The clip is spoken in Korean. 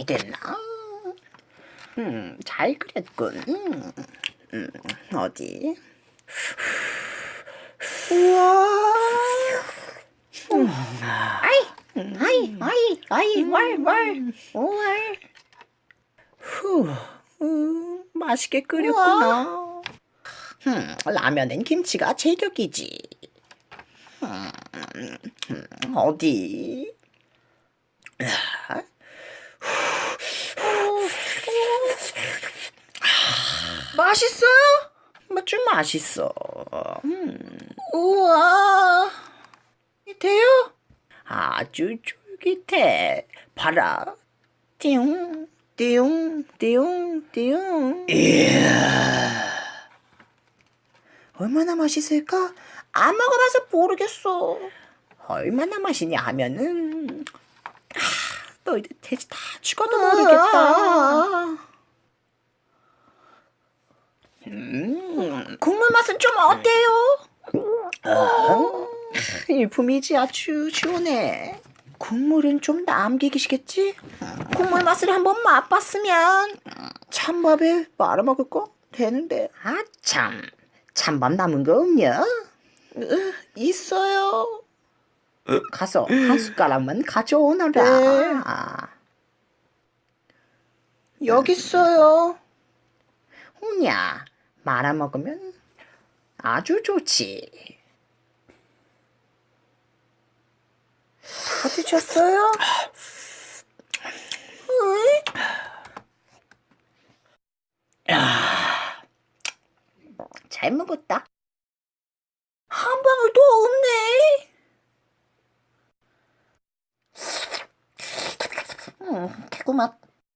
잘 됐나? 음, 잘 그렸군. 음, 음, 어디? 우와. 아이, 아이, 아이, 아이, 왈, 왈, 왈. 후, 음, 맛있게 끓였구나. 음, 라면엔 김치가 제격이지. 음, 음, 어디? 아, 맛있어요? 뭐좀 맛있어. 음, 우와. 돼요? 아주 쫄깃해. 봐라. 띠용, 띠용, 띠용. 얼마나 맛있을까? 안 먹어봐서 모르겠어. 얼마나 맛있냐 하면은 아, 너희들 돼지 다 죽어도 모르겠다. 음, 국물 맛은 좀 어때요? 일품이지 아주 시원해. 국물은 좀 남기시겠지? 국물 맛을 한번 맛봤으면. 찬밥에 말아 먹을 거 되는데. 아 참, 찬밥 남은 거 없냐? 으, 있어요. 가서 한 숟가락만 가져오너라. 네. 여기 있어요. 오냐, 말아 먹으면 아주 좋지. 다 드셨어요? 잘 먹었다. 한 방울도 없네. 음, 개구맛.